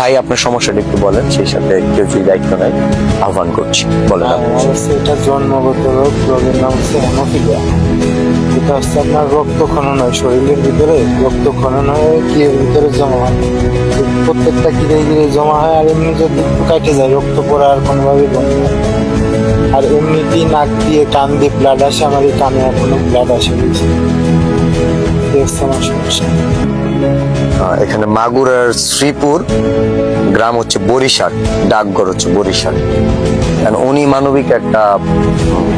ভাই আপনার সমস্যাটা একটু বলেন সেই সাথে কেউ যদি দায়িত্ব নেয় আহ্বান করছি। বলেন হ্যাঁ, এটা জন্মগত রোগ রোগের নাম হচ্ছে হেমোফিলিয়া এটা হচ্ছে আপনার রক্ত খনন হয় শরীরের ভিতরে রক্ত খনন হয়ে কিয়ের ভিতরে জমা হয়। প্রত্যেকটা কিরে কিরে জমা হয় আর এমনি যদি কাটে যায় রক্ত পড়া আর কোনোভাবে বন্ধ আর এমনিতেই নাক দিয়ে কান দিয়ে ব্লাড আসে আমার এই কানে এখনও ব্লাড আসে হচ্ছে আমার সমস্যা। এখানে মাগুরার শ্রীপুর, গ্রাম হচ্ছে বরিশাল, ডাকঘর হচ্ছে বরিশাল। কারণ উনি মানবিক একটা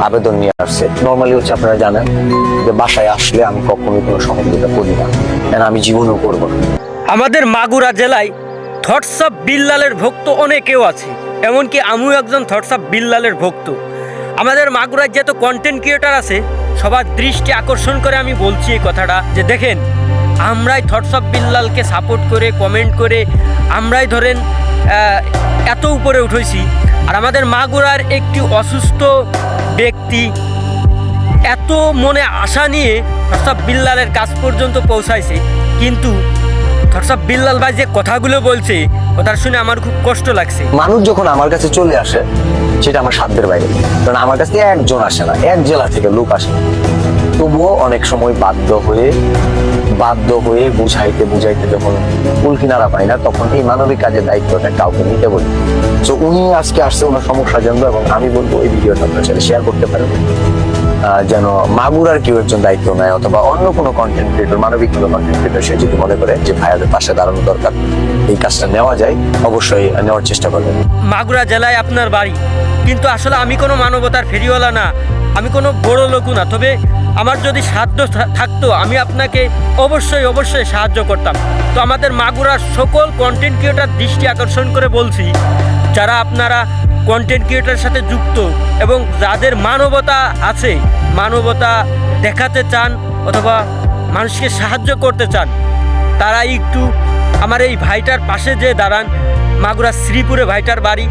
আবেদন নিয়ে আসছে। নর্মালি হচ্ছে আপনারা জানেন যে বাসায় আসলে আমি কখনোই কোনো সহযোগিতা করি না। কারণ আমি জীবনও করব না। আমাদের মাগুরা জেলায় থটস অফ বিল্লালের ভক্ত অনেকেও আছে। এমনকি আমিও একজন থটস অফ বিল্লালের ভক্ত। আমাদের মাগুরার যত কন্টেন্ট ক্রিয়েটার আছে, সবার দৃষ্টি আকর্ষণ করে আমি বলছি এই কথাটা যে দেখেন আমরাই থটস অফ বিল্লালকে সাপোর্ট করে কমেন্ট করে, আমরাই ধরেন এত উপরে উঠেছি। আর আমাদের মাগুরার একটি অসুস্থ ব্যক্তি এত মনে আশা নিয়ে থটস অফ বিল্লালের কাজ পর্যন্ত পৌঁছাইছে। কিন্তু থটসব বিল্লাল ভাই যে কথাগুলো বলছে কথা শুনে আমার খুব কষ্ট লাগছে। মানুষ যখন আমার কাছে চলে আসে, সেটা আমার সাধ্যের বাইরে। কারণ আমার কাছে একজন আসে না, এক জেলা থেকে লোক আসে। তবুও অনেক সময় বাধ্য হয়ে বাধ্য হয়ে বুঝাইতে বুঝাইতে যখন কুল কিনারা পাই না, তখন এই মানবিক কাজের দায়িত্বটা কাউকে নিতে বলি। তো উনি আজকে আসছে, ওনার সমস্যা জানব এবং আমি বলব এই ভিডিওটা আপনার সাথে শেয়ার করতে পারেন যেন মাগুরার কেউ একজন দায়িত্ব নেয় অথবা অন্য কোনো কন্টেন্ট ক্রিয়েটর মানবিক কোনো কন্টেন্ট ক্রিয়েটর সে যদি মনে করে যে ভাইয়াদের পাশে দাঁড়ানো দরকার, এই কাজটা নেওয়া যায়, অবশ্যই নেওয়ার চেষ্টা করবেন মাগুরা জেলায় আপনার বাড়ি। কিন্তু আসলে আমি কোনো মানবতার ফেরিওয়ালা না, আমি কোনো বড় লোকও না। তবে আমার যদি সাধ্য থাকতো, আমি আপনাকে অবশ্যই অবশ্যই সাহায্য করতাম। তো আমাদের মাগুরার সকল কন্টেন্ট ক্রিয়েটার দৃষ্টি আকর্ষণ করে বলছি, যারা আপনারা কন্টেন্ট ক্রিয়েটার সাথে যুক্ত এবং যাদের মানবতা আছে, মানবতা দেখাতে চান অথবা মানুষকে সাহায্য করতে চান, তারা একটু আমার এই ভাইটার পাশে যে দাঁড়ান, মাগুরা শ্রীপুরে ভাইটার বাড়ি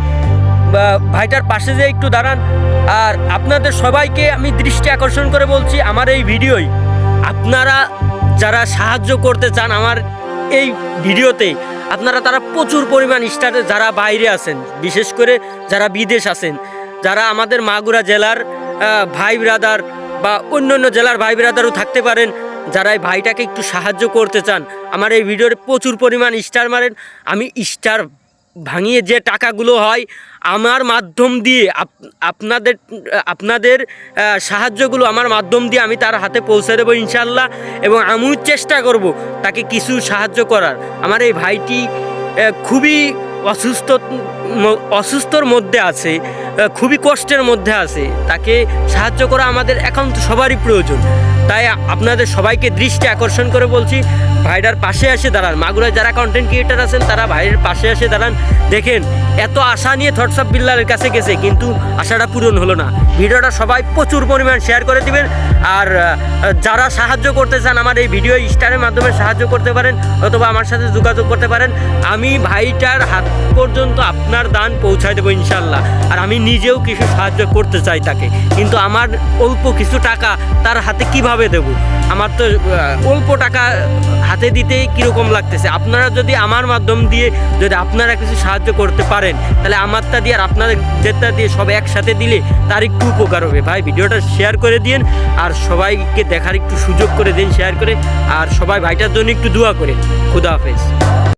ভাইটার পাশে যে একটু দাঁড়ান। আর আপনাদের সবাইকে আমি দৃষ্টি আকর্ষণ করে বলছি, আমার এই ভিডিওই। আপনারা যারা সাহায্য করতে চান আমার এই ভিডিওতে আপনারা তারা প্রচুর পরিমাণ স্টার যারা বাইরে আছেন, বিশেষ করে যারা বিদেশ আছেন, যারা আমাদের মাগুরা জেলার ভাই ব্রাদার বা অন্য অন্য জেলার ভাই ব্রাদারও থাকতে পারেন, যারা এই ভাইটাকে একটু সাহায্য করতে চান, আমার এই ভিডিওর প্রচুর পরিমাণ স্টার মারেন, আমি স্টার ভাঙিয়ে যে টাকাগুলো হয়, আমার মাধ্যম দিয়ে আপনাদের আপনাদের সাহায্যগুলো আমার মাধ্যম দিয়ে আমি তার হাতে পৌঁছে দেবো ইনশাল্লাহ এবং আমিও চেষ্টা করব তাকে কিছু সাহায্য করার। আমার এই ভাইটি খুবই অসুস্থ, অসুস্থর মধ্যে আছে। খুবই কষ্টের মধ্যে আছে। তাকে সাহায্য করা আমাদের একান্ত সবারই প্রয়োজন। তাই আপনাদের সবাইকে দৃষ্টি আকর্ষণ করে বলছি ভাইটার পাশে এসে দাঁড়ান। মাগুরায় যারা কন্টেন্ট ক্রিয়েটার আছেন, তারা ভাইয়ের পাশে এসে দাঁড়ান। দেখেন, এত আশা নিয়ে থটসঅপ বিল্লালের কাছে গেছে, কিন্তু আশাটা পূরণ হলো না। ভিডিওটা সবাই প্রচুর পরিমাণ শেয়ার করে দিবেন। আর যারা সাহায্য করতে চান আমার এই ভিডিও স্টারের মাধ্যমে সাহায্য করতে পারেন, অথবা আমার সাথে যোগাযোগ করতে পারেন, আমি ভাইটার হাত পর্যন্ত আপনার দান পৌঁছায় দেবো ইনশাল্লাহ। আর আমি নিজেও কিছু সাহায্য করতে চাই তাকে। কিন্তু আমার অল্প কিছু টাকা তার হাতে কীভাবে দেব? আমার তো অল্প টাকা হাতে দিতেই কীরকম লাগতেছে? আপনারা যদি আমার মাধ্যম দিয়ে যদি আপনারা কিছু সাহায্য করতে পারেন, তাহলে আমারটা দিয়ে আর আপনাদের আপনাদেরটা দিয়ে সব একসাথে দিলে তার একটু উপকার হবে। ভাই, ভিডিওটা শেয়ার করে দিন আর সবাইকে দেখার একটু সুযোগ করে দিন, শেয়ার করে। আর সবাই ভাইটার জন্য একটু দোয়া করে খুদা হাফেজ।